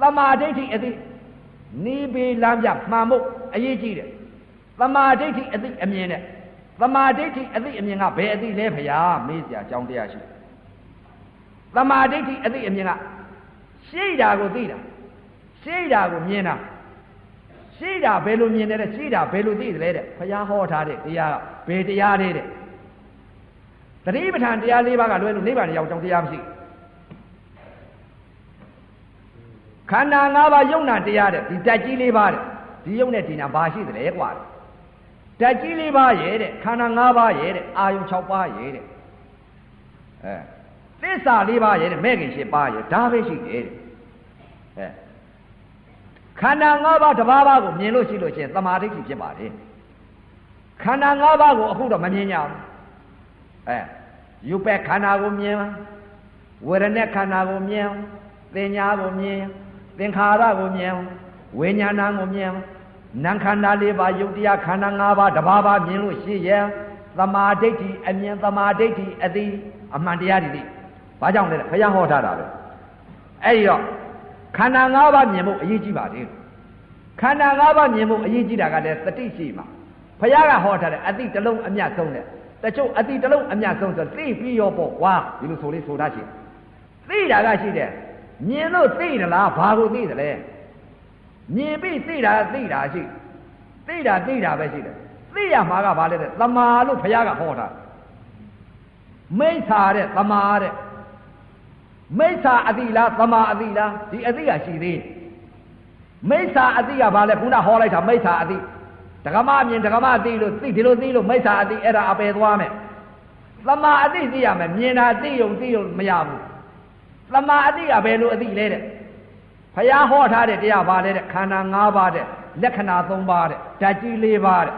သမာဓိဋ္ဌိအသိနိဗ္ဗေလမ်းပြမှန်ဖို့အရေးကြီးတယ်သမာဓိဋ္ဌိအသိအမြင်နဲ့သမာဓိဋ္ဌိအသိအမြင်ကဘယ်အသိလဲဖရာမေးစရာအကြောင်းတရားရှိသမာဓိဋ္ဌိအသိအမြင်ကရှိတာကိုသိတာရှိတာကိုမြင်တာရှိတာဘယ်လိုမြင်တယ်ရှိတာဘယ်လိုသိတယ်လဲတဲ့ဖရာဟောထားတဲ့တရားကဘယ်တရားလဲတဲ့တတိပဋ္ဌာန်တရား၄ပါးကလွဲလို့နိဗ္ဗာန်ရောက်ကြောင်းတရားမရှိ ခန္ဓာ၅ပါးယုံနာတရားတဲ့ဒီတက်ကြီး၄ပါးတဲ့ဒီယုံနဲ့ဒီနာဘာရှိတယ်ကွာတက်ကြီး၄ပါးရဲ့တဲ့ခန္ဓာ၅ပါးရဲ့တဲ့အာယုံ၆ပါးရဲ့တဲ့အဲသစ္စာ၄ပါးရဲ့တဲ့မဲ့ခင်၈ပါးရဲ့ဒါပဲရှိတယ်တဲ့အဲခန္ဓာ၅ပါးတစ်ပါးပါးကိုမြင်လို့ရှိလို့ရှိရင်သမာဓိဖြစ်ပါတယ်ခန္ဓာ၅ပါးကိုအခုတော့မမြင်ကြဘူးအဲယူပက်ခန္ဓာကိုမြင်ဝေဒနာခန္ဓာကိုမြင်သင်ညာကိုမြင် သင်္ခါရကိုမြင်ဝိညာဏကိုမြင်နာခန္ဓာ၄ပါးယုတ်တရားခန္ဓာ၅ပါးတစ်ပါးပါးမြင်လို့ရှိရင်သမာဓိဋ္ဌိအမြင်သမာဓိဋ္ဌိအတိအမှန်တရားတွေသိဘာကြောင့်လဲဘုရားဟောထားတာပဲအဲ့ဒီတော့ခန္ဓာ၅ပါးမြင်ဖို့အရေးကြီးပါတယ်ခန္ဓာ၅ပါးမြင်ဖို့အရေးကြီးတာကလည်းတတိရှိမှာဘုရားကဟောထားတယ်အတိတလုံးအမြတ်ဆုံးတဲ့တချို့အတိတလုံးအမြတ်ဆုံးဆိုသိပြီးရောပေါ့ကွာဒီလိုဆိုလေးဆိုတာရှိသိတာကရှိတယ် မြင်လို့သိသလားဘာကိုသိသလဲမြင်ပြီးသိတာသိတာရှိသိတာသိတာပဲရှိတယ်သိရမှာကဘာလဲတဲ့သမာလို့ဘုရားကဟောတာမိစ္ဆာတဲ့သမာတဲ့မိစ္ဆာအတိလားသမာအတိလားဒီအတိကရှိသေးမိစ္ဆာအတိကဘာလဲခုနဟောလိုက်တာမိစ္ဆာအတိဒကမအမြင်ဒကမအတိလို့သိဒီလိုသိလို့မိစ္ဆာအတိအဲ့ဒါအပယ်သွားမယ်သမာအတိသိရမယ်မြင်တာသိုံသိုံမရဘူး သမာအတိကဘယ်လိုအတိလဲတဲ့ဘုရားဟောထားတဲ့တရားပါလဲတဲ့ခန္ဓာ၅ပါးတဲ့လက္ခဏာ၃ပါးတဲ့ဓာတ်ကြီး၄ပါးတဲ့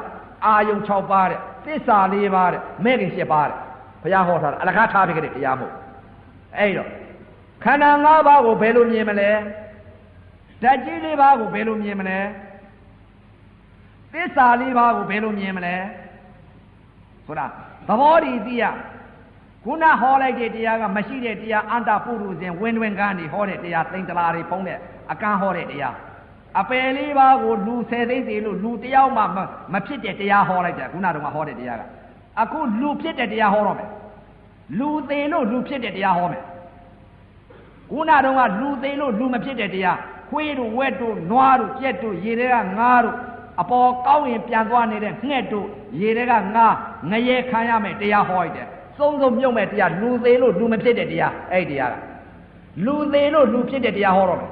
အာယုံ၆ပါးတဲ့သစ္စာ၄ပါးတဲ့မဲ့ခင်၈ပါးတဲ့ဘုရားဟောထားတာအလကားထားပြခဲ့တဲ့တရားမဟုတ်အဲ့တော့ခန္ဓာ၅ပါးကိုဘယ်လိုမြင်မလဲဓာတ်ကြီး၄ပါးကိုဘယ်လိုမြင်မလဲသစ္စာ၄ပါးကိုဘယ်လိုမြင်မလဲဆိုတာသဘောတည်သိရ ခုနဟောလိုက်တဲ့တရားကမရှိတဲ့တရားအန္တပုရုဇဉ်ဝင်းတွင်ကန်းနေဟောတဲ့တရားသိမ့်တလာတွေဖုံးတဲ့အကန့်ဟောတဲ့တရားအပယ်လေးပါးကိုလူဆယ်သိန်းစီလို့လူတယောက်မှမဖြစ်တဲ့တရားဟောလိုက်တယ်ခုနတုန်းကဟောတဲ့တရားကအခုလူဖြစ်တဲ့တရားဟောတော့မယ်လူသေးလို့လူဖြစ်တဲ့တရားဟောမယ်ခုနတုန်းကလူသေးလို့လူမဖြစ်တဲ့တရားခွေးတို့ဝက်တို့နွားတို့ကြက်တို့ရေတွေကငါးတို့အပေါ်ကောင်းရင်ပြန်သွားနေတဲ့ငှက်တို့ရေတွေကငါးငရဲခံရမယ်တရားဟောလိုက်တယ် စုံစုံမြုပ်မဲ့တရားလူသေးလို့လူမဖြစ်တဲ့တရားအဲ့ဒီတရားကလူသေးလို့လူဖြစ်တဲ့တရားဟောတော့မယ်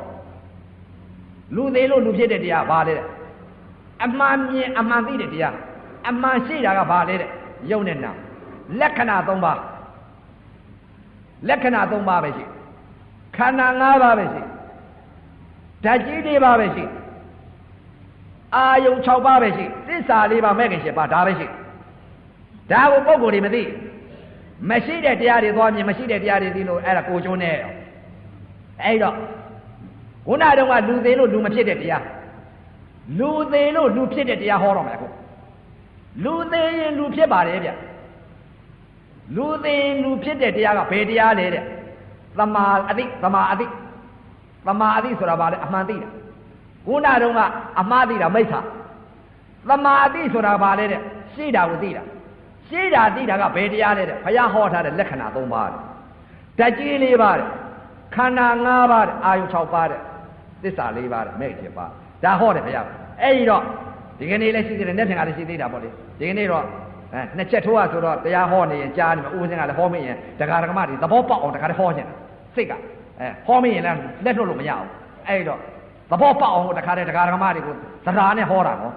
လူသေးလို့လူဖြစ်တဲ့တရားဘာလဲတဲ့အမှန်မြင်အမှန်သိတဲ့တရားအမှန်ရှိတာကဘာလဲတဲ့ယုံနဲ့နာလက္ခဏာ၃ပါးလက္ခဏာ၃ပါးပဲရှိခန္ဓာ၅ပါးပဲရှိဓာတ်ကြီး၄ပါးပဲရှိအာယုံ၆ပါးပဲရှိသစ္စာ၄ပါးမဲ့ခင်၈ပါးဒါပဲရှိဒါကိုပုံကိုယ်တွေမသိ မရှိတဲ့တရားတွေသွားမြင်မရှိတဲ့တရားတွေသိလို့အဲ့ဒါကိုကျိုးနေအဲ့တော့ခုနတုန်းကလူသေးလို့လူမဖြစ်တဲ့တရားလူသေးလို့လူဖြစ်တဲ့တရားဟောတော့မယ်အခုလူသေးရင်လူဖြစ်ပါတယ်ဗျလူသေးလူဖြစ်တဲ့တရားကဘယ်တရားလဲတဲ့သမာအတိသမာအတိသမာအတိဆိုတာဘာလဲအမှန်သိတာခုနတုန်းကအမှားသိတာမိစ္ဆာသမာအတိဆိုတာဘာလဲတဲ့ရှိတာကိုသိတာ ရှိတာသိတာကဘယ်တရားလဲတဲ့ဘုရားဟောထားတဲ့လက္ခဏာ၃ပါးတဲ့ဓာတ်ကြီး၄ပါးတဲ့ခန္ဓာ၅ပါးတဲ့အာယု၆ပါးတဲ့သစ္စာ၄ပါးတဲ့မဲ့7ပါးဒါဟောတယ်ဘုရားအဲ့ဒီတော့ဒီကနေ့လည်းရှိသေးတယ်နေ့ထင်ကလည်းရှိသေးတာပေါ့လေဒီကနေ့တော့အဲနှစ်ချက်ထိုးရဆိုတော့တရားဟောနေရင်ကြားနေမှာဥပဇင်းကလည်းဟောမရင်ဒကာဒကမတွေသဘောပေါက်အောင်ဒကာတွေဟောခြင်းစိတ်ကအဲဟောမရင်လည်းလက်လွတ်လို့မရအောင်အဲ့တော့သဘောပေါက်အောင်ဒကာတွေဒကာဒကမတွေကိုသဒ္ဓါနဲ့ဟောတာနော်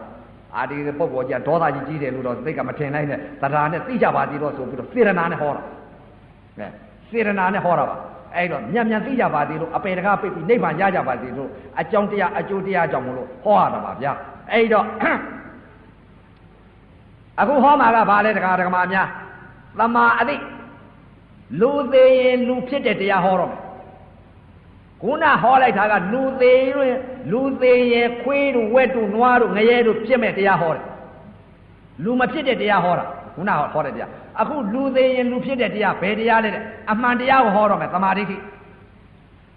အာဒီပုဂ္ဂိုလ်ကြီးဒေါသကြီးကြီးတယ်လို့တော့သိကမထင်လိုက်နဲ့သဒ္ဓါနဲ့သိကြပါသေးတော့ဆိုပြီးတော့စေရနာနဲ့ဟောတာအဲစေရနာနဲ့ဟောတာပါအဲ့တော့မြန်မြန်သိကြပါသေးလို့အပေတကားပိတ်ပြီးနိဗ္ဗာန်ရကြပါသေးလို့အကြောင်းတရားအကျိုးတရားကြောင့်မလို့ဟောရတာပါဗျာအဲ့တော့အခုဟောမှာကဘာလဲတရားဓမ္မများသမာအတိလူသေးရင်လူဖြစ်တဲ့တရားဟောတော့မယ် ခုနဟောလိုက်တာကလူသေးရင်လူသေးရင်ခွေးတို့ဝက်တို့နွားတို့ငရဲတို့ဖြစ်မဲ့တရားဟောတယ်လူမဖြစ်တဲ့တရားဟောတာခုနဟောတဲ့တရားအခုလူသေးရင်လူဖြစ်တဲ့တရားဘယ်တရားလဲတဲ့အမှန်တရားကိုဟောတော့မယ်သမာဓိဋ္ဌိသ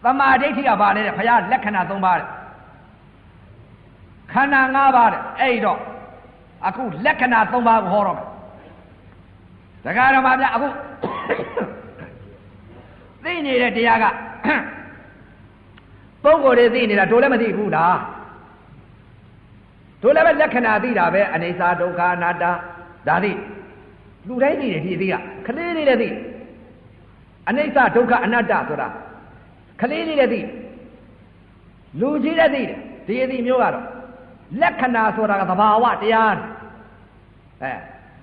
သမာဓိဋ္ဌိကဘာလဲတဲ့ဘုရားလက္ခဏာ၃ပါးတဲ့ခန္ဓာ၅ပါးတဲ့အဲ့တော့အခုလက္ခဏာ၃ပါးကိုဟောတော့မယ်ဒကာရမဗျအခုသိနေတဲ့တရားက ပုံကိုယ်တွေသိနေတာတို့လည်းမသိဘူးလားတို့လည်းပဲလက္ခဏာသိတာပဲအနေစာဒုက္ခအနတ္တဒါသိလူတိုင်းသိတယ်ဒီသိကခလေးလေးလည်းသိအနေစာဒုက္ခအနတ္တဆိုတာခလေးလေးလည်းသိလူကြီးလည်းသိတယ်ဒီအသိမျိုးကတော့လက္ခဏာဆိုတာကသဘာဝတရားအဲ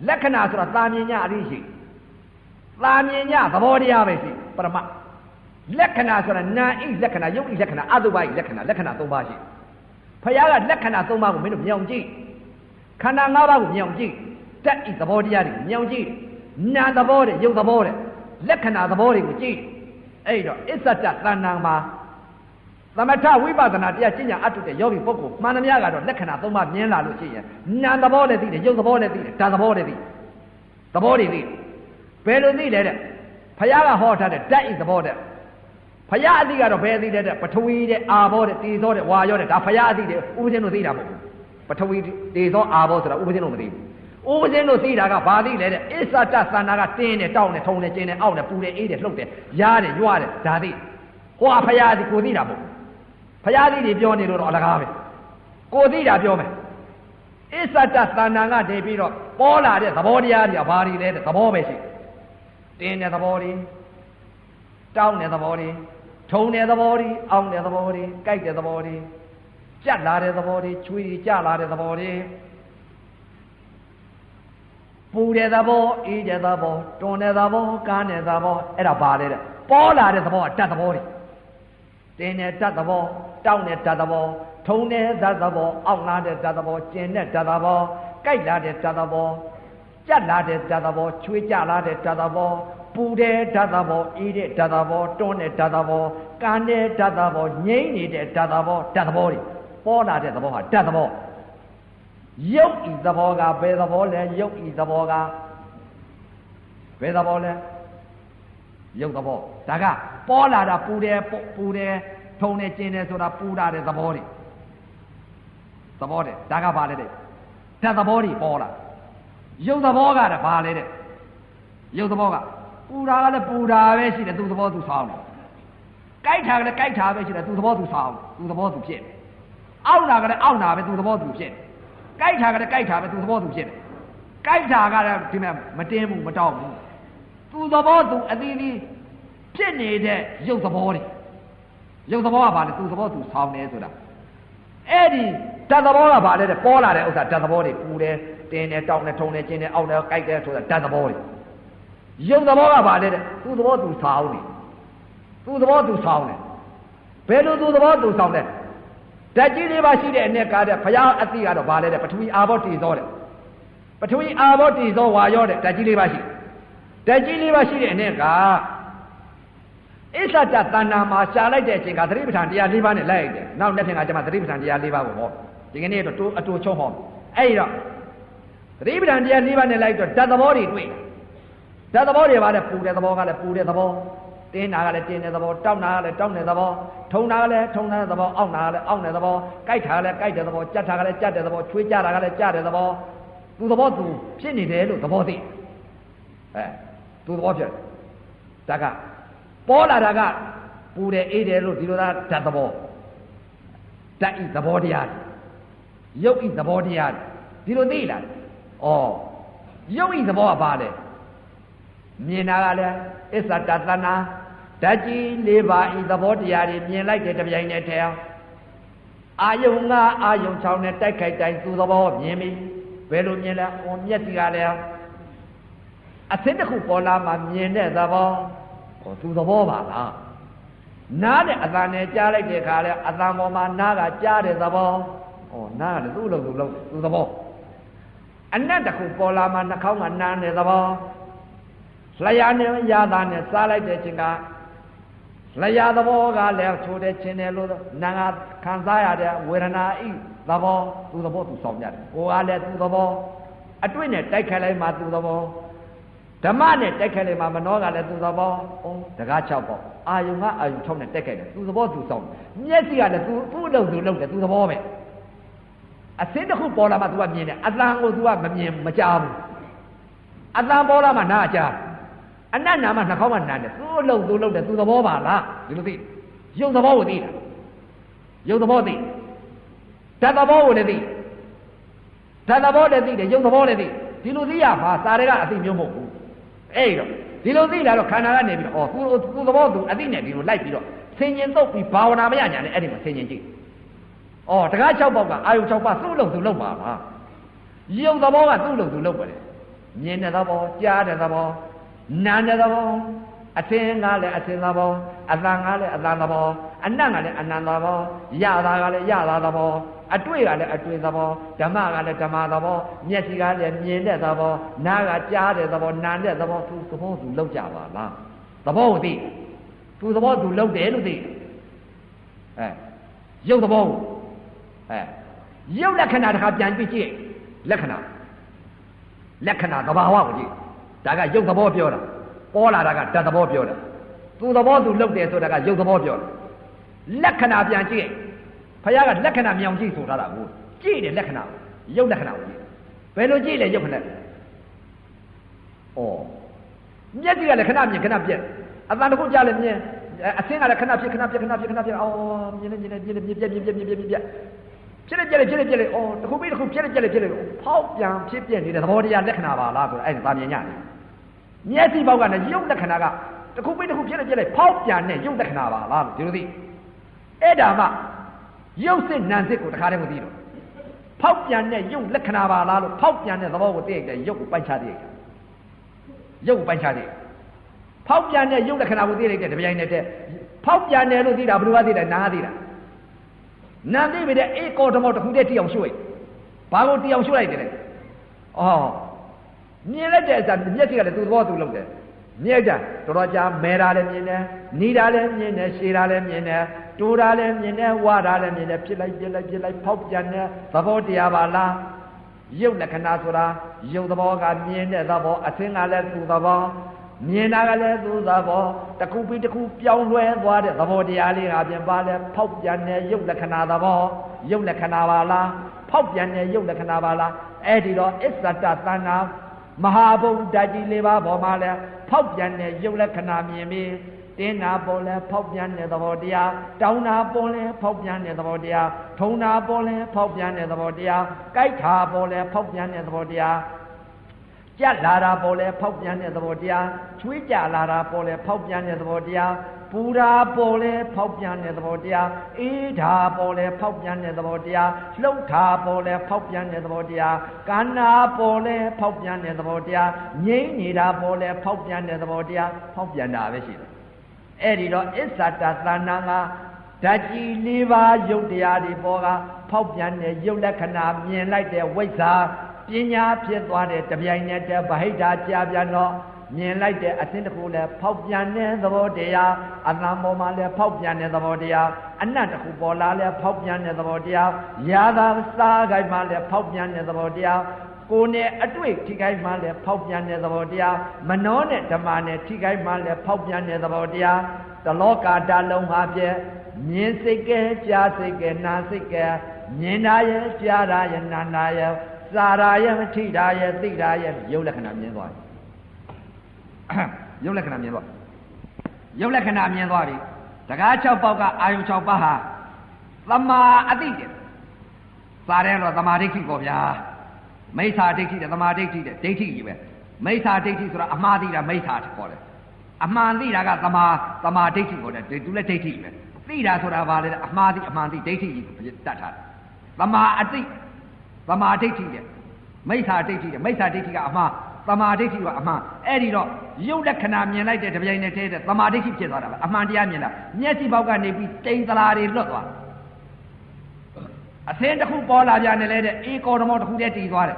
လက္ခဏာဆိုတာသာမြင်ညအသိရှိသာမြင်ညသဘောတရားပဲရှိပရမ လက္ခဏာဆိုတာနာဣလက္ခဏာယုတ်ဣလက္ခဏာအတုပဣလက္ခဏာလက္ခဏာ၃ပါးရှိဖခင်ကလက္ခဏာ၃ပါးကိုမင်းတို့မြောင်ကြည့်ခန္ဓာ၅ပါးကိုမြောင်ကြည့်တက်ဣသဘောတရားတွေမြောင်ကြည့်နာသဘောတွေယုတ်သဘောတွေလက္ခဏာသဘောတွေကိုကြည့်အဲ့တော့အစ္ဆတတဏ္ဏမှာသမထဝိပဿနာတရားကျင့်ကြံအတုတဲ့ယောဂီပုဂ္ဂိုလ်မှန်သမျှကတော့လက္ခဏာ၃ပါးမြင်လာလို့ရှိရင်နာသဘောလည်းသိတယ်ယုတ်သဘောလည်းသိတယ်ဓာတ်သဘောလည်းသိသဘောတွေသိဘယ်လိုသိလဲတဲ့ဖခင်ကဟောထားတဲ့ဓာတ်ဤသဘောတဲ့ ဖရာအသိကတော့ဘယ်အသိတဲ့ပထဝီတဲ့အာဘောတဲ့တေဇောတဲ့ဝါရောတဲ့ဒါဖရာအသိတဲ့ဥပဇင်းတို့သိတာမဟုတ်ဘူးပထဝီတေဇောအာဘောဆိုတာဥပဇင်းတို့မသိဘူးဥပဇင်းတို့သိတာကဘာသိလဲတဲ့အစ္ဆတသန္တာကတင်းတယ်တောက်တယ်ထုံတယ်ကျင်းတယ်အောက်တယ်ပူတယ်အေးတယ်လှုပ်တယ်ရားတယ်ရွာတယ်ဒါသိဟောဖရာအသိကိုသိတာမဟုတ်ဘူးဖရာအသိတွေပြောနေလို့တော့အလကားပဲကိုသိတာပြောမယ်အစ္ဆတသန္တာကနေပြီးတော့ပေါ်လာတဲ့သဘောတရားတွေကဘာတွေလဲတဲ့သဘောပဲရှိတင်းတဲ့သဘောတွေတောင်းတဲ့သဘောတွေ ထုံတဲ့သဘောတွေအောင်းတဲ့သဘောတွေကြိုက်တဲ့သဘောတွေကြက်လာတဲ့သဘောတွေချွေးကြလာတဲ့သဘောတွေပူတဲ့သဘောအေးတဲ့သဘောတွန်တဲ့သဘောကားတဲ့သဘောအဲ့ဒါပါလေတဲ့ပေါ်လာတဲ့သဘောကတတ်သဘောတွေတင်းတဲ့တတ်သဘောတောင်းတဲ့တတ်သဘောထုံတဲ့တတ်သဘောအောက်လာတဲ့တတ်သဘောကျင်တဲ့တတ်သဘောကြိုက်လာတဲ့တတ်သဘောကြက်လာတဲ့တတ်သဘောချွေးကြလာတဲ့တတ်သဘော ပူတဲ့ဓာတ်သဘောအေးတဲ့ဓာတ်သဘောတွန်းတဲ့ဓာတ်သဘောကန်းတဲ့ဓာတ်သဘောငြိမ့်နေတဲ့ဓာတ်သဘောဓာတ်သဘောတွေပေါ်လာတဲ့သဘောဟာဓာတ်သဘောရုပ်ဤသဘောကဘယ်သဘောလဲရုပ်ဤသဘောကဘယ်သဘောလဲရုပ်သဘောဒါကပေါ်လာတာပူတယ်ပူတယ်ထုံတယ်ကျင်တယ်ဆိုတာပူတာတဲ့သဘောတွေသဘောတဲ့ဒါကဘာလဲတဲ့ဓာတ်သဘောတွေပေါ်လာရုပ်သဘောကတည်းဘာလဲတဲ့ရုပ်သဘောက ပူတာကလည်းပူတာပဲရှိတယ်သူသဘောသူဆောင်းတယ်ကြိုက်တာကလည်းကြိုက်တာပဲရှိတယ်သူသဘောသူဆောင်းသူသဘောသူဖြစ်တယ်အောက်တာကလည်းအောက်တာပဲသူသဘောသူဖြစ်တယ်ကြိုက်တာကလည်းကြိုက်တာပဲသူသဘောသူဖြစ်တယ်ကြိုက်တာကလည်းဒီမဲ့မတင်းဘူးမတောက်ဘူးသူသဘောသူအသီးသီးဖြစ်နေတဲ့ရုပ်သဘောတွေရုပ်သဘောကဘာလဲသူသဘောသူဆောင်းတယ်ဆိုတာအဲ့ဒီဓာတ်သဘောကဘာလဲတဲ့ပေါ်လာတဲ့ဥစ္စာဓာတ်သဘောတွေပူတယ်တင်းတယ်တောက်တယ်ထုံတယ်ကျင်းတယ်အောက်တယ်ကြိုက်တယ်ဆိုတာဓာတ်သဘောတွေ ယုံသဘောကဘာလဲတဲ့သူ့သဘောသူဆောင်းနေသူ့သဘောသူဆောင်းနေဘယ်လိုသူ့သဘောသူဆောင်းလဲဓာတ်ကြီးလေးပါရှိတဲ့အ내ကားတဲ့ဘုရားအတိကတော့ဘာလဲတဲ့ပထဝီအာဘောတည်သောတဲ့ပထဝီအာဘောတည်သောဝါရောတဲ့ဓာတ်ကြီးလေးပါရှိဓာတ်ကြီးလေးပါရှိတဲ့အ내ကအစ္ဆတတဏ္ဏမှာရှားလိုက်တဲ့အချိန်ကသတိပဋ္ဌာန်တရား၄ပါးနဲ့လိုက်ရတယ်နောက်နှစ်ထင်ကကျမသတိပဋ္ဌာန်တရား၄ပါးကိုဟောဒီကနေ့တော့အတူချုံဟောအဲ့ဒီတော့သတိပဋ္ဌာန်တရား၄ပါးနဲ့လိုက်တော့ဓာတ်သဘောတွေတွေ့ ဓာတ်သဘောတွေပါလေပူတဲ့သဘောကလည်းပူတဲ့သဘောတင်းတာကလည်းတင်းတဲ့သဘောတောက်တာကလည်းတောက်တဲ့သဘောထုံတာကလည်းထုံတဲ့သဘောအောက်တာကလည်းအောက်တဲ့သဘောကြိုက်တာကလည်းကြိုက်တဲ့သဘောကြက်တာကလည်းကြက်တဲ့သဘောချွေးကြတာကလည်းကြတဲ့သဘောသူသဘောသူဖြစ်နေတယ်လို့သဘောသိအဲသူသဘောဖြစ်ဒါကပေါ်လာတာကပူတယ်အေးတယ်လို့ဒီလိုသာဓာတ်သဘောဓာတ်ဤသဘောတရားရုပ်ဤသဘောတရားဒီလိုသိလားဩရုပ်ဤသဘောကဘာလဲ မြင်တာကလည်းအစ္ဆတသနာဓာတ်ကြီး၄ပါးဤသဘောတရားတွေမြင်လိုက်တဲ့တပြိုင်တည်းထဲအာယုံငါအာယုံ၆နဲ့တိုက်ခိုက်တိုင်းသူသဘောမြင်ပြီဘယ်လိုမြင်လဲဟိုမျက်စိကလည်းအသင်းတစ်ခုပေါ်လာမှမြင်တဲ့သဘောဟောသူသဘောပါလားနားတဲ့အသံနဲ့ကြားလိုက်တဲ့အခါလဲအသံပေါ်မှာနားကကြားတဲ့သဘောဟောနားကလည်းသူ့လုံးသူ့လုံးသူသဘောအနတ်တစ်ခုပေါ်လာမှနှာခေါင်းကနားတဲ့သဘော လျာနဲ့ရတာနဲ့စားလိုက်တဲ့ချင်းကလျာသဘောကလည်းချိုးတဲ့ချင်းတယ်လို့နာငါခံစားရတဲ့ဝေဒနာဤသဘောသူသဘောသူဆောင်ရတယ်ကိုကလည်းသူသဘောအတွေ့နဲ့တိုက်ခိုက်လိုက်မှသူသဘောဓမ္မနဲ့တက်ခဲ့လေမှာမနောကလည်းသူသဘောဩတကား6ပေါ့အာယုံကအာယုံ6နဲ့တက်ခဲ့တယ်သူသဘောသူဆောင်မျက်စိကလည်းသူသူ့အလုပ်သူလုပ်တယ်သူသဘောပဲအစင်းတစ်ခုပေါ်လာမှ तू ကမြင်တယ်အတန်ကို तू ကမမြင်မကြားဘူးအတန်ပေါ်လာမှနားကြား အနတ်နာမှနှာခေါင်းကနားတယ်သူ့အလုပ်သူလုပ်တယ်သူသဘောပါလားဒီလိုသိရုပ်သဘောကိုသိတာရုပ်သဘောသိဓာတ်သဘောကိုလည်းသိဓာတ်သဘောလည်းသိတယ်ရုပ်သဘောလည်းသိဒီလိုသိရမှာစာတွေကအသိမျိုးမဟုတ်ဘူးအဲ့တော့ဒီလိုသိလာတော့ခန္ဓာကနေပြီးတော့ဩသူသူသဘောသူအသိနဲ့ဒီလိုလိုက်ပြီးတော့ဆင်ញင်တော့ပြီးဘာဝနာမရညာနဲ့အဲ့ဒီမှာဆင်ញင်ကြည့်ဩတကား6ပေါက်ကအာယုံ6ပါသူ့လုံသူလုံပါပါရုပ်သဘောကသူ့လုံသူလုံပါတယ်မြင်တဲ့သဘောကြားတဲ့သဘော နားတဲ့သဘောအသင်ကလည်းအသင်သဘောအတန်ကလည်းအတန်သဘောအနတ်ကလည်းအနန္တသဘောရတာကလည်းရတာသဘောအတွေ့ကလည်းအတွေ့သဘောဓမ္မကလည်းဓမ္မသဘောမျက်စိကလည်းမြင်တဲ့သဘောနားကကြားတဲ့သဘောနားတဲ့သဘောသူသဘောသူလောက်ကြပါလားသဘောကိုသိသူသဘောသူလောက်တယ်လို့သိအဲရုပ်သဘောကိုအဲရုပ်လက္ခဏာတစ်ခါပြန်ကြည့်ကြည့်လက္ခဏာလက္ခဏာသဘာဝကိုကြည့် ဒါကရုပ်သဘောပြောတာပေါ်လာတာကဓာတ်သဘောပြောတာသူသဘောသူလောက်တယ်ဆိုတာကရုပ်သဘောပြောတာလက္ခဏာပြန်ကြည့်ဖခင်ကလက္ခဏာမြောင်ကြည့်ဆိုထားတာကိုကြည့်တယ်လက္ခဏာရုပ်လက္ခဏာကိုကြည့်ဘယ်လိုကြည့်လဲရုပ်ခဏဩမျက်စိကလည်းခဏမြင်ခဏပြက်အတန်တစ်ခုကြားလည်းမြင်အဆင်းကလည်းခဏဖြစ်ခဏပြက်ခဏပြက်ခဏပြက်အော်မြင်နေမြင်နေမြင်နေမြင်ပြက်မြင်ပြက်မြင်ပြက်မြင်ပြက် ဖြစ်နေပြက်လေဖြစ်နေပြက်လေအော်တစ်ခုပြီးတစ်ခုဖြစ်နေပြက်လေဖြစ်နေဖောက်ပြန်ဖြစ်ပြက်နေတဲ့သဘောတရားလက္ခဏာပါလားဆိုတော့အဲ့ဒါသာမြင်ရတယ်မျက်စိပေါက်ကလည်းရုပ်လက္ခဏာကတစ်ခုပြီးတစ်ခုဖြစ်နေပြက်လေဖောက်ပြန်တဲ့ရုပ်လက္ခဏာပါလားလို့ဒီလိုသိအဲ့ဒါမှရုပ်စစ်နံစစ်ကိုတခါတည်းမသိတော့ဖောက်ပြန်တဲ့ရုပ်လက္ခဏာပါလားလို့ဖောက်ပြန်တဲ့သဘောကိုသိရတယ်ရုပ်ကိုပိုက်ချသိရတယ်ရုပ်ကိုပိုက်ချသိဖောက်ပြန်တဲ့ရုပ်လက္ခဏာကိုသိလိုက်တဲ့တပြိုင်နက်တည်းဖောက်ပြန်တယ်လို့သိတာဘယ်လိုကသိတယ်နားသိတာ နာသိပြီတဲ့အေကောဓမောတစ်ခုတည်းတိအောင်ရွှေ့ဘာကိုတိအောင်ရွှေ့လိုက်တယ်လဲအော်မြင်လိုက်တဲ့အစားမျက်စိကလည်းသူ့သဘောသူလုပ်တယ်မြဲကြတော်တော်ကြာမဲတာလည်းမြင်တယ်နီးတာလည်းမြင်တယ်ရှည်တာလည်းမြင်တယ်တိုးတာလည်းမြင်တယ်ဝါတာလည်းမြင်တယ်ဖြစ်လိုက်ပြစ်လိုက်ပြစ်လိုက်ဖောက်ပြန်တဲ့သဘောတရားပါလားရုပ်လက္ခဏာဆိုတာရုပ်သဘောကမြင်တဲ့သဘောအသင်ကလည်းသူ့သဘော မြင်တာကလည်းသူ့သဘောတစ်ခုပြီးတစ်ခုပြောင်းလဲသွားတဲ့သဘောတရားလေးကပြင်ပါလဲဖောက်ပြန်တဲ့ရုပ်လက္ခဏာသဘောရုပ်လက္ခဏာပါလားဖောက်ပြန်တဲ့ရုပ်လက္ခဏာပါလားအဲ့ဒီတော့အစ္ဆတသဏ္ဍာမဟာဘုံဓာတ်ကြီးလေးပါးပေါ်မှာလဲဖောက်ပြန်တဲ့ရုပ်လက္ခဏာမြင်ပြီးတင်းနာပေါ်လဲဖောက်ပြန်တဲ့သဘောတရားတောင်းနာပေါ်လဲဖောက်ပြန်တဲ့သဘောတရားထုံနာပေါ်လဲဖောက်ပြန်တဲ့သဘောတရားကြိုက်တာပေါ်လဲဖောက်ပြန်တဲ့သဘောတရား ကြက်လာတာပေါ်လဲဖောက်ပြန်တဲ့သဘောတရားချွေးကြလာတာပေါ်လဲဖောက်ပြန်တဲ့သဘောတရားပူရာပေါ်လဲဖောက်ပြန်တဲ့သဘောတရားအေးဓာပေါ်လဲဖောက်ပြန်တဲ့သဘောတရားလှုပ်ဓာပေါ်လဲဖောက်ပြန်တဲ့သဘောတရားကန္နာပေါ်လဲဖောက်ပြန်တဲ့သဘောတရားငြိမ့်နေတာပေါ်လဲဖောက်ပြန်တဲ့သဘောတရားဖောက်ပြန်တာပဲရှိတယ်အဲ့ဒီတော့အစ္ဆတသဏ္ဍာန်ကဓာတ်ကြီး၄ပါးယုတ်တရားတွေပေါ်ကဖောက်ပြန်တဲ့ယုတ်လက္ခဏာမြင်လိုက်တဲ့ဝိဇ္ဇာ ပညာဖြစ်သွားတဲ့တပြိုင်နက်တည်းဗဟိတကြာပြန်တော့မြင်လိုက်တဲ့အသင်းတစ်ခုလည်းဖောက်ပြန်တဲ့သဘောတရားအတန်ပေါ်မှာလည်းဖောက်ပြန်တဲ့သဘောတရားအနတ်တစ်ခုပေါ်လာလည်းဖောက်ပြန်တဲ့သဘောတရားရာသာစားခိုင်းမှလည်းဖောက်ပြန်တဲ့သဘောတရားကိုယ်နဲ့အတွေ့ထိခိုက်မှလည်းဖောက်ပြန်တဲ့သဘောတရားမနှောနဲ့ဓမ္မနဲ့ထိခိုက်မှလည်းဖောက်ပြန်တဲ့သဘောတရားတလောကာတလုံးဟာပြည့်မြင်စိတ်ကဲကြားစိတ်ကဲနာစိတ်ကဲမြင်တာရဲ့ကြားတာရဲ့နာတာရဲ့ စားတာရဲ့ထိတာရဲ့သိတာရဲ့ရုပ်လက္ခဏာမြင်သွားတယ်ရုပ်လက္ခဏာမြင်သွားရုပ်လက္ခဏာမြင်သွားပြီတကား6ပေါက်ကအာယုံ6ပါးဟာသမာအတိတယ်စားတယ်တော့သမာဓိဋ္ဌိပေါ့ဗျာမိစ္ဆာဒိဋ္ဌိတဲ့သမာဓိဋ္ဌိတဲ့ဒိဋ္ဌိကြီးပဲမိစ္ဆာဒိဋ္ဌိဆိုတာအမှားသိတာမိစ္ဆာခေါ်တယ်အမှန်သိတာကသမာသမာဒိဋ္ဌိခေါ်တယ်သူလည်းဒိဋ္ဌိပဲသိတာဆိုတာဘာလဲအမှားသိအမှန်သိဒိဋ္ဌိကြီးတတ်ထားတယ်သမာအတိ သမာဒိဋ္ဌိတဲ့မိစ္ဆာဒိဋ္ဌိတဲ့မိစ္ဆာဒိဋ္ဌိကအမှားသမာဓိဋ္ဌိကအမှန်အဲ့ဒီတော့ရုပ်လက္ခဏာမြင်လိုက်တဲ့တပြိုင်နက်တည်းတဲ့သမာဓိဋ္ဌိဖြစ်သွားတာပဲအမှန်တရားမြင်တာမျက်စိပေါက်ကနေပြီးတိမ်သလားတွေလွတ်သွားအသင်းတစ်ခုပေါ်လာပြန်တယ်လေတဲ့အေကောဓမောတစ်ခုတည်းတည်သွားတယ်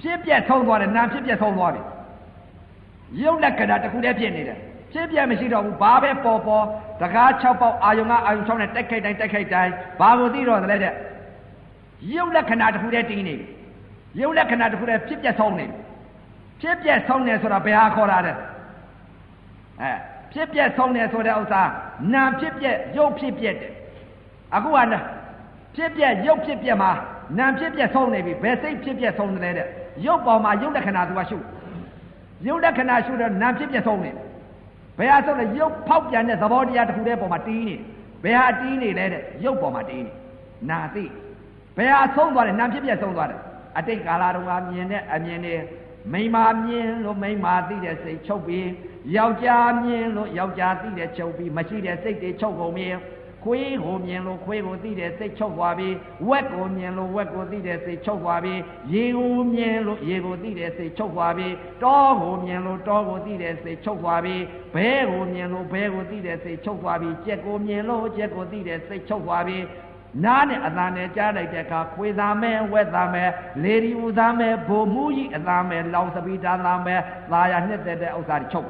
ဖြစ်ပြက်ဆုံးသွားတယ်နာဖြစ်ပြက်ဆုံးသွားပြီရုပ်လက္ခဏာတစ်ခုတည်းဖြစ်နေတယ်ဖြစ်ပြက်မရှိတော့ဘူးဘာပဲပေါ်ပေါ်တကား6ပေါက်အာယုံကအာယုံ6နဲ့တက်ခိုက်တိုင်းတက်ခိုက်တိုင်းဘာကိုသိတော့တယ်လဲတဲ့ ရုပ်လက္ခဏာတစ်ခုတည်းတည်နေပြီရုပ်လက္ခဏာတစ်ခုတည်းဖြစ်ပြက်ဆုံးနေပြီဖြစ်ပြက်ဆုံးတယ်ဆိုတာဘယ်ဟာခေါ်တာလဲအဲဖြစ်ပြက်ဆုံးတယ်ဆိုတဲ့ဥစ္စာနာဖြစ်ပြက်ရုပ်ဖြစ်ပြက်တယ်အခုကနာဖြစ်ပြက်ရုပ်ဖြစ်ပြက်မှာနာဖြစ်ပြက်ဆုံးနေပြီဘယ်စိတ်ဖြစ်ပြက်ဆုံးတယ်လဲတဲ့ရုပ်ပေါ်မှာရုပ်လက္ခဏာသူကရှုရုပ်လက္ခဏာရှုတော့နာဖြစ်ပြက်ဆုံးနေဘယ်ဟာဆုံးလဲရုပ်ဖောက်ပြန်တဲ့သဘောတရားတစ်ခုတည်းပေါ်မှာတီးနေဘယ်ဟာတီးနေလဲတဲ့ရုပ်ပေါ်မှာတီးနေနာသိ ဘယ်ဟာဆုံးသွားတယ်နာဖြစ်ပြက်ဆုံးသွားတယ်အတိတ်ကာလတုန်းကမြင်တဲ့အမြင်တွေမိမာမြင်လို့မိမာသိတဲ့စိတ်ချုပ်ပြီးယောက်ျားမြင်လို့ယောက်ျားသိတဲ့ချုပ်ပြီးမရှိတဲ့စိတ်တွေချုပ်ကုန်ပြီခွေးကိုမြင်လို့ခွေးကိုသိတဲ့စိတ်ချုပ်သွားပြီဝက်ကိုမြင်လို့ဝက်ကိုသိတဲ့စိတ်ချုပ်သွားပြီရေကိုမြင်လို့ရေကိုသိတဲ့စိတ်ချုပ်သွားပြီတောကိုမြင်လို့တောကိုသိတဲ့စိတ်ချုပ်သွားပြီဘဲကိုမြင်လို့ဘဲကိုသိတဲ့စိတ်ချုပ်သွားပြီကြက်ကိုမြင်လို့ကြက်ကိုသိတဲ့စိတ်ချုပ်သွားပြီ နားနဲ့အသာနဲ့ကြားလိုက်တဲ့အခါခွေသားမဲဝက်သားမဲလေဒီဦးသားမဲဘိုလ်မှုကြီးအသားမဲလောင်စပီတာသားမဲသာယာနှစ်သက်တဲ့ဥစ္စာတွေချုပ်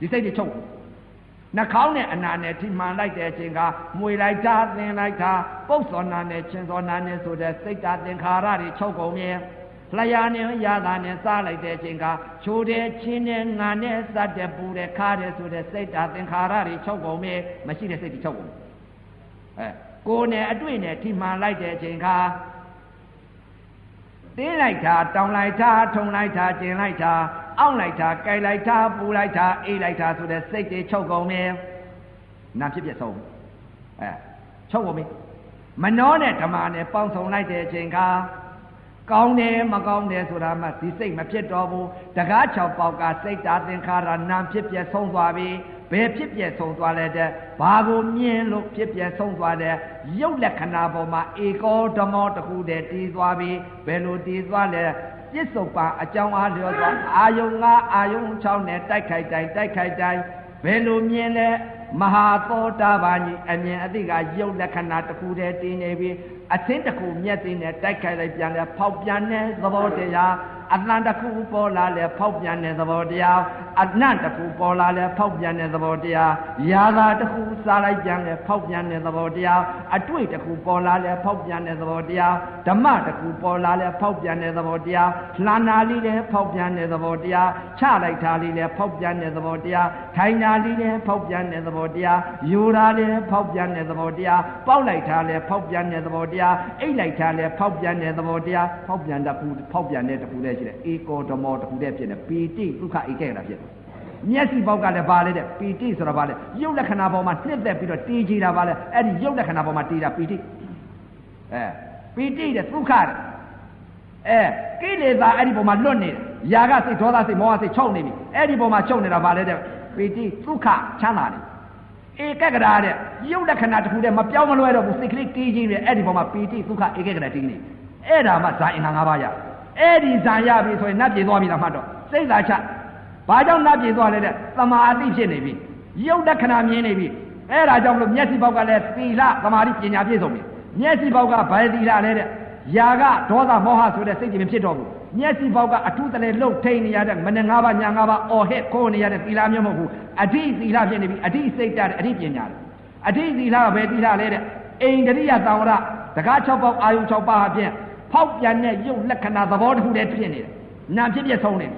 ဒီစိတ်တွေချုပ်နှာခေါင်းနဲ့အနာနဲ့ထိမှန်လိုက်တဲ့အချိန်ကမွေလိုက်တာသင်လိုက်တာပုတ်စောနာနဲ့ချင်းစောနာနဲ့ဆိုတဲ့စိတ်ဓာတ်သင်္ခါရတွေချုပ်ကုန်မြင်လျာနဲ့ရတာနဲ့စားလိုက်တဲ့အချိန်ကချိုးတဲ့ချင်းနဲ့ငါနဲ့စတဲ့ပူတဲ့ခါတဲ့ဆိုတဲ့စိတ်ဓာတ်သင်္ခါရတွေချုပ်ကုန်မြင်မရှိတဲ့စိတ်တွေချုပ်ကုန်အဲ ကိုယ်နဲ့အတွေ့နဲ့ထိမှန်လိုက်တဲ့အချိန်ခါတင်းလိုက်တာတောင်းလိုက်တာထုံလိုက်တာကျင်လိုက်တာအောင့်လိုက်တာကြိုက်လိုက်တာပူလိုက်တာအေးလိုက်တာဆိုတဲ့စိတ်တွေချုပ်ကုန်မြင်နာဖြစ်ပြဆုံးအဲချုပ်ကုန်ပြီမနှောနဲ့ဓမ္မနဲ့ပေါင်းစုံလိုက်တဲ့အချိန်ခါကောင်းတယ်မကောင်းတယ်ဆိုတာမှဒီစိတ်မဖြစ်တော့ဘူးတကား6ပေါက်ကစိတ်တာသင်္ခါရနာဖြစ်ပြဆုံးသွားပြီ ဘယ်ဖြစ်ပြဆုံးသွားလဲတဲ့ဘာကိုမြင်လို့ဖြစ်ပြဆုံးသွားတဲ့ရုပ်လက္ခဏာပေါ်မှာဧကောဓမောတခုတည်းတည်သွားပြီဘယ်လိုတည်သွားလဲပြစ္ဆုတ်ပါအကြောင်းအားလျော်စွာအာယုံငါအာယုံ6နဲ့တိုက်ခိုက်တိုင်းတိုက်ခိုက်တိုင်းဘယ်လိုမြင်လဲမဟာသောတာပန်ကြီးအမြင်အသိကရုပ်လက္ခဏာတစ်ခုတည်းတည်နေပြီအသင်းတစ်ခုမျက်သိနဲ့တိုက်ခိုက်လိုက်ပြန်လဲဖောက်ပြန်တဲ့သဘောတရားအတန်တစ်ခုပေါ်လာလဲဖောက်ပြန်တဲ့သဘောတရားအနတ်တစ်ခုပေါ်လာလဲဖောက်ပြန်တဲ့သဘောတရားယာသာတစ်ခုစားလိုက်ပြန်လဲဖောက်ပြန်တဲ့သဘောတရားအတွေ့တစ်ခုပေါ်လာလဲဖောက်ပြန်တဲ့သဘောတရားဓမ္မတစ်ခုပေါ်လာလဲဖောက်ပြန်တဲ့သဘောတရားလှာနာလေးလဲဖောက်ပြန်တဲ့သဘောတရားချလိုက်တာလေးလဲဖောက်ပြန်တဲ့သဘောတရားထိုင်တာလေးလဲဖောက်ပြန်တဲ့သဘောတရားယူတာလေးဖောက်ပြန်တဲ့သဘောတရားပေါက်လိုက်တာလဲဖောက်ပြန်တဲ့သဘောတရားအိတ်လိုက်တာလဲဖောက်ပြန်တဲ့သဘောတရားဖောက်ပြန်တဲ့ခုဖောက်ပြန်တဲ့တခုလဲရှိတယ်ဧကောဓမောတခုတည်းဖြစ်နေပီတိဒုက္ခဧကရတာဖြစ်တယ်မျက်စိပေါက်ကလည်းပါလေတဲ့ပီတိဆိုတာပါလေရုပ်လက္ခဏာပေါ်မှာနှစ်သက်ပြီးတော့တီးကြည့်တာပါလေအဲ့ဒီရုပ်လက္ခဏာပေါ်မှာတီးတာပီတိအဲပီတိတဲ့ဒုက္ခတဲ့အဲကိလေသာအဲ့ဒီပေါ်မှာလွတ်နေတယ်ຢာကစိတ်ဒေါသစိတ်မောဟစိတ်ချုပ်နေပြီအဲ့ဒီပေါ်မှာချုပ်နေတာပါလေတဲ့ပီတိဒုက္ခချမ်းသာတယ်ဧကဂရာတဲ့ရုပ်လက္ခဏာတစ်ခုတည်းမပြောင်းမလွဲတော့ဘူးစိတ်ကလေးတီးကြည့်တယ်အဲ့ဒီပေါ်မှာပီတိဒုက္ခဧကဂရာတီးနေအဲ့ဒါမှဇာအင်္ဂါ၅ပါးရ အဲ့ဒီဇာရပြီဆိုရင်နတ်ပြေသွားပြီလားမှတ်တော့စိတ်သာချဘာကြောင့်နတ်ပြေသွားလဲတဲ့သမာအတိဖြစ်နေပြီရုပ်လက္ခဏာမြင်နေပြီအဲ့ဒါကြောင့်မလို့မျက်စိပေါက်ကလည်းသီလသမာဓိပညာပြည့်စုံပြီမျက်စိပေါက်ကဘယ်သီလလဲတဲ့ຢာကဒေါသမောဟဆိုတဲ့စိတ်တွေမဖြစ်တော့ဘူးမျက်စိပေါက်ကအထုတလေလှုပ်ထိန်နေရတဲ့မနငါးပါးညာငါးပါးအော်ဟဲ့ခိုးနေရတဲ့သီလမျိုးမဟုတ်ဘူးအဓိသီလဖြစ်နေပြီအဓိစိတ်တတ်တဲ့အဓိပညာတယ်အဓိသီလကဘယ်သီလလဲတဲ့အိန္ဒြိယသံဝရတကား6ပေါက်အာယု6ပါးအပြင် ဖောက်ပြန်တဲ့ရုပ်လက္ခဏာသဘောတစ်ခုတည်းဖြစ်နေတယ်နာဖြစ်ပြဆုံးနေတယ်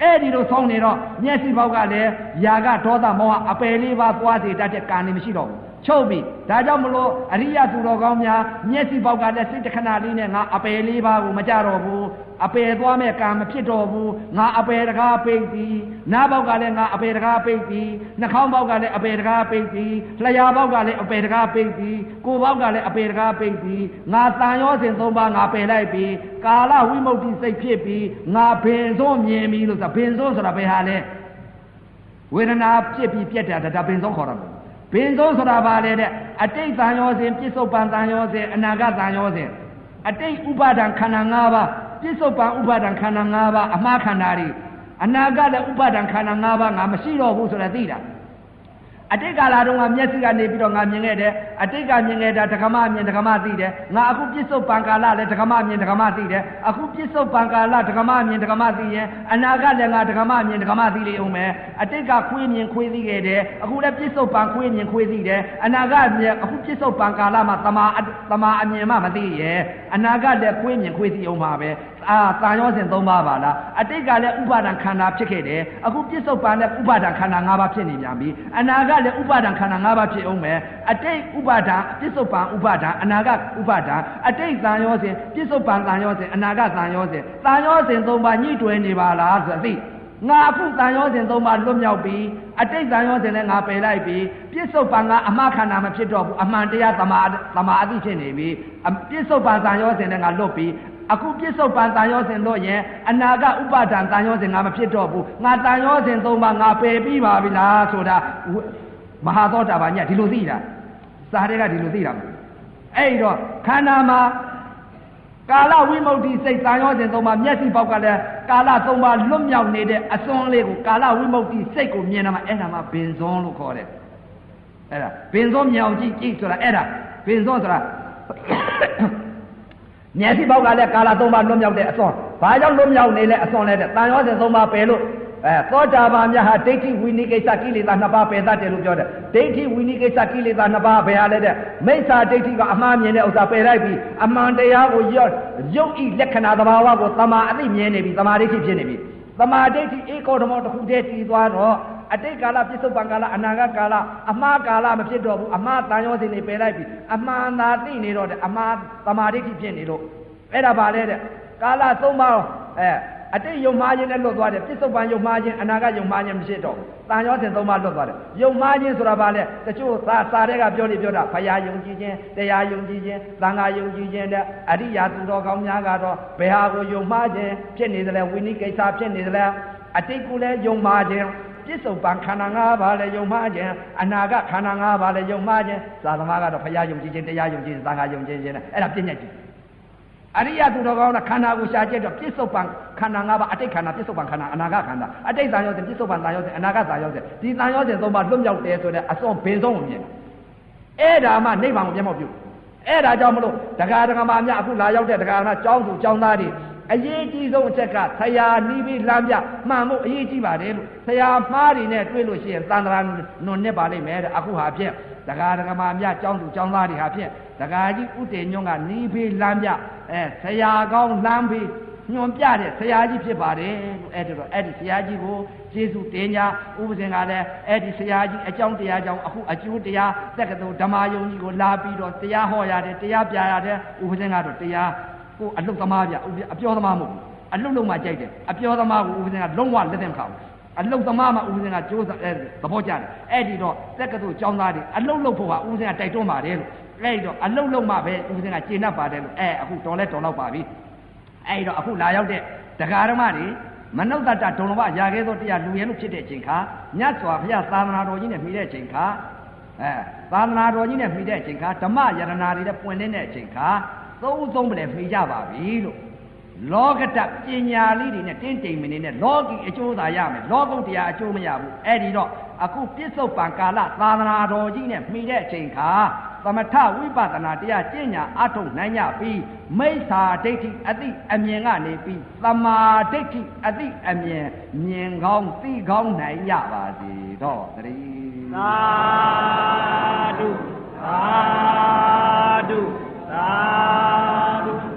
အဲ့ဒီလိုဆုံးနေတော့မျက်စိပေါက်ကလည်းຢာကဒေါသမောဟအပယ်လေးပါးသွားစေတတ်တဲ့ကာနေမရှိတော့ဘူးချုပ်ပြီဒါကြောင့်မလို့အရိယသူတော်ကောင်းများမျက်စိပေါက်ကလည်းစိတ်တခဏလေးနဲ့ငါအပယ်လေးပါးကိုမကြတော့ဘူး အပယ်သွားမဲ့ကံမဖြစ်တော့ဘူးငါအပယ်တကားပိတ်ပြီနားပေါက်ကလည်းငါအပယ်တကားပိတ်ပြီနှာခေါင်းပေါက်ကလည်းအပယ်တကားပိတ်ပြီလျှာပေါက်ကလည်းအပယ်တကားပိတ်ပြီကိုယ်ပေါက်ကလည်းအပယ်တကားပိတ်ပြီငါတန်ရောစဉ်သုံးပါးငါပယ်လိုက်ပြီကာလဝိမု ക്തി စိတ်ဖြစ်ပြီငါဘင်ဆုံးမြင်ပြီလို့ဆိုဘင်ဆုံးဆိုတာဘယ်ဟာလဲဝေဒနာဖြစ်ပြီးပြက်တာဒါဘင်ဆုံးခေါ်တာမဟုတ်ဘင်ဆုံးဆိုတာဘာလဲတဲ့အတိတ်တန်ရောစဉ်ပြစ္ဆုတ်ပန်တန်ရောစဉ်အနာဂတ်တန်ရောစဉ်အတိတ်ဥပါဒံခန္ဓာ၅ပါး ပြစ္ဆုတ်ပံဥပါဒံခန္ဓာ၅ပါးအမှားခန္ဓာတွေအနာဂတ်လည်းဥပါဒံခန္ဓာ၅ပါးငါမရှိတော့ဘူးဆိုတာသိတာ အတိတ်ကာလတုန်းကမျက်စိကနေပြီးတော့ငါမြင်ခဲ့တယ်အတိတ်ကမြင်ခဲ့တာဒကမမြင်ဒကမသိတယ်ငါအခုပြစ္ဆုတ်ပံကာလလည်းဒကမမြင်ဒကမသိတယ်အခုပြစ္ဆုတ်ပံကာလဒကမမြင်ဒကမသိရင်အနာဂတ်လည်းငါဒကမမြင်ဒကမသိလိမ့်အောင်မယ်အတိတ်ကခွေးမြင်ခွေးသိခဲ့တယ်အခုလည်းပြစ္ဆုတ်ပံခွေးမြင်ခွေးသိတယ်အနာဂတ်မြင်အခုပြစ္ဆုတ်ပံကာလမှာတမာတမာအမြင်မှမသိရဲ့အနာဂတ်လည်းခွေးမြင်ခွေးသိအောင်ပါပဲဟအာတန်ရောစဉ်၃ပါးပါလားအတိတ်ကလည်းဥပါဒံခန္ဓာဖြစ်ခဲ့တယ်အခုပြစ္ဆုတ်ပန်လည်းဥပါဒံခန္ဓာ၅ပါးဖြစ်နေပြန်ပြီအနာကလည်းဥပါဒံခန္ဓာ၅ပါးဖြစ်အောင်မယ်အတိတ်ဥပါဒံပြစ္ဆုတ်ပန်ဥပါဒံအနာကဥပါဒံအတိတ်တန်ရောစဉ်ပြစ္ဆုတ်ပန်တန်ရောစဉ်အနာကတန်ရောစဉ်တန်ရောစဉ်၃ပါးညှိတွယ်နေပါလားဆိုသိငါအခုတန်ရောစဉ်၃ပါးလွတ်မြောက်ပြီအတိတ်တန်ရောစဉ်လည်းငါပယ်လိုက်ပြီပြစ္ဆုတ်ပန်ကအမှားခန္ဓာမဖြစ်တော့ဘူးအမှန်တရားသမာသမာအသိဖြစ်နေပြီအပြစ္ဆုတ်ပန်တန်ရောစဉ်လည်းငါလွတ်ပြီ အခုပြစ္ဆုတ်ပန်တန်ရောစဉ်လို့ရင်အနာကဥပါဒံတန်ရောစဉ်ငါမဖြစ်တော့ဘူးငါတန်ရောစဉ်သုံးပါငါပယ်ပြီးပါပြီလားဆိုတာမဟာသောတာပန်ညဒီလိုသိတာစာတွေကဒီလိုသိတာမဟုတ်အဲ့တော့ခန္ဓာမှာကာလဝိမု ക്തി စိတ်တန်ရောစဉ်သုံးပါမျက်စိပေါက်ကလည်းကာလသုံးပါလွတ်မြောက်နေတဲ့အစွန်းလေးကိုကာလဝိမု ക്തി စိတ်ကိုမြင်တာမှအဲ့ဒါမှဘင်ဇွန်လို့ခေါ်တယ်အဲ့ဒါဘင်ဇွန်မြောင်ကြည့်ကြည့်ဆိုတာအဲ့ဒါဘင်ဇွန်ဆိုတာ မျက်စိပေါက်ကလည်းကာလသုံးပါလွတ်မြောက်တဲ့အစွန်းဘာကြောင့်လွတ်မြောက်နေလဲအစွန်းလဲတဲ့တန်ရောစဉ်သုံးပါပယ်လို့အဲသောတာပန်မြတ်ဟာဒိဋ္ဌိဝိနိကိစ္စကိလေသာနှစ်ပါးပယ်တတ်တယ်လို့ပြောတယ်ဒိဋ္ဌိဝိနိကိစ္စကိလေသာနှစ်ပါးဘယ်ဟာလဲတဲ့မိစ္ဆာဒိဋ္ဌိကအမှားမြင်တဲ့ဥစ္စာပယ်လိုက်ပြီးအမှန်တရားကိုရော့ရုပ်ဤလက္ခဏာသဘာဝကိုတမာအသိမြင်နေပြီတမာဒိဋ္ဌိဖြစ်နေပြီတမာဒိဋ္ဌိဧကောဓမောတစ်ခုတည်းတည်သွားတော့ အတိတ်ကာလပြစ္ဆုတ်ပံကာလအနာဂတ်ကာလအမှားကာလမဖြစ်တော့ဘူးအမှားတန်ရောစင်နေပယ်လိုက်ပြီအမှန်သာသိနေတော့တဲ့အမှားတမာဒိဋ္ဌိဖြစ်နေလို့အဲ့ဒါပါလေတဲ့ကာလသုံးပါအဲအတိတ်ယုံမှားခြင်းနဲ့လွတ်သွားတယ်ပြစ္ဆုတ်ပံယုံမှားခြင်းအနာဂတ်ယုံမှားခြင်းမရှိတော့ဘူးတန်ရောစင်သုံးပါလွတ်သွားတယ်ယုံမှားခြင်းဆိုတာဘာလဲတချို့သာစာတွေကပြောနေပြောတာဖရာယုံကြည်ခြင်းတရားယုံကြည်ခြင်းသံဃာယုံကြည်ခြင်းတဲ့အရိယာသူတော်ကောင်းများကတော့ဘယ်ဟာကိုယုံမှားခြင်းဖြစ်နေတယ်လဲဝိနည်းကိစ္စဖြစ်နေတယ်လဲအတိတ်ကိုလည်းယုံမှားခြင်း ပြစ္ဆုတ်ပံခန္ဓာ၅ပါးလည်းယုံမှားခြင်းအနာဂတ်ခန္ဓာ၅ပါးလည်းယုံမှားခြင်းသာသမားကတော့ဖရာယုံကြည်ခြင်းတရားယုံကြည်ခြင်းသံဃာယုံကြည်ခြင်းနဲ့အဲ့ဒါပြည့်ညက်ကြည့်အရိယသူတော်ကောင်းကခန္ဓာကိုရှာကျက်တော့ပြစ္ဆုတ်ပံခန္ဓာ၅ပါးအတိတ်ခန္ဓာပြစ္ဆုတ်ပံခန္ဓာအနာဂတ်ခန္ဓာအတိတ်တန်ရောစဉ်ပြစ္ဆုတ်ပံတန်ရောစဉ်အနာဂတ်တန်ရောစဉ်ဒီတန်ရောစဉ်သုံးပါလွတ်မြောက်တယ်ဆိုတဲ့အစွန်ဘေဆုံးကိုမြင်အဲ့ဒါမှနိဗ္ဗာန်ကိုမျက်မှောက်ပြုအဲ့ဒါကြောင့်မလို့ဒကာဒကာမများအခုလာရောက်တဲ့ဒကာမကျောင်းသူကျောင်းသားတွေ အရေးကြီးဆုံးအချက်ကဆရာနီးပြီးလမ်းပြမှန်မှုအရေးကြီးပါတယ်လို့ဆရာမှားတွေနဲ့တွေ့လို့ရှိရင်သန္တရာနွန်နဲ့ပါလိမ့်မယ်တဲ့အခုဟာဖြင့်ဒကာဒကာမများကျောင်းသူကျောင်းသားတွေဟာဖြင့်ဒကာကြီးဥတေညွန့်ကနီးပြီးလမ်းပြအဲဆရာကောင်းလမ်းပြီးညွန်ပြတဲ့ဆရာကြီးဖြစ်ပါတယ်လို့အဲ့ဒါတော့အဲ့ဒီဆရာကြီးကိုကျေးဇူးတင်ညာဥပဇင်ကလည်းအဲ့ဒီဆရာကြီးအကြောင်းတရားကြောင့်အခုအကျိုးတရားတက္ကသိုလ်ဓမ္မယုံကြီးကိုလာပြီးတော့တရားဟောရတယ်တရားပြရတယ်ဥပဇင်ကတော့တရား ကိုအလုတ်သမားပြအပြောသမားမဟုတ်ဘူးအလုတ်လုံးမှကြိုက်တယ်အပြောသမားကိုဥပဇင်ကလုံးဝလက်သင့်ခါဘူးအလုတ်သမားမှာဥပဇင်ကကြိုးစားအဲသဘောကျတယ်အဲ့ဒီတော့တက္ကသိုလ်ကျောင်းသားတွေအလုတ်လုတ်ဖို့ကဥပဇင်ကတိုက်တွန်းပါတယ်လို့အဲ့ဒီတော့အလုတ်လုတ်မှပဲဥပဇင်ကကျေနပ်ပါတယ်လို့အဲအခုတော်လဲတော်တော့ပါပြီအဲ့တော့အခုလာရောက်တဲ့ဒကာဓမ္မတွေမနုဿတဒုံလဘရာခဲသောတရားလူရဲလို့ဖြစ်တဲ့အချိန်ခါမြတ်စွာဘုရားသာသနာတော်ကြီးနဲ့မိတဲ့အချိန်ခါအဲသာသနာတော်ကြီးနဲ့မိတဲ့အချိန်ခါဓမ္မယရနာတွေနဲ့ပွင့်လင်းတဲ့အချိန်ခါ သုံးသုံးပလဲမိကြပါပြီလို့လောကတပညာလေးတွေနဲ့တင်းတိမ်မနေနဲ့လောကီအကျိုးသာရမယ်လောကုတ္တရာအကျိုးမရဘူးအဲ့ဒီတော့အခုပြစ္ဆုတ်ပံကာလသာသနာတော်ကြီးနဲ့မိတဲ့အချိန်ခါသမထဝိပဿနာတရားကျင့်ညာအထုတ်နိုင်ကြပြီးမိစ္ဆာဒိဋ္ဌိအတိအမြင်ကနေပြီးသမာဒိဋ္ဌိအတိအမြင်မြင်ကောင်းသိကောင်းနိုင်ကြပါစေတော့တည်းသာ Dado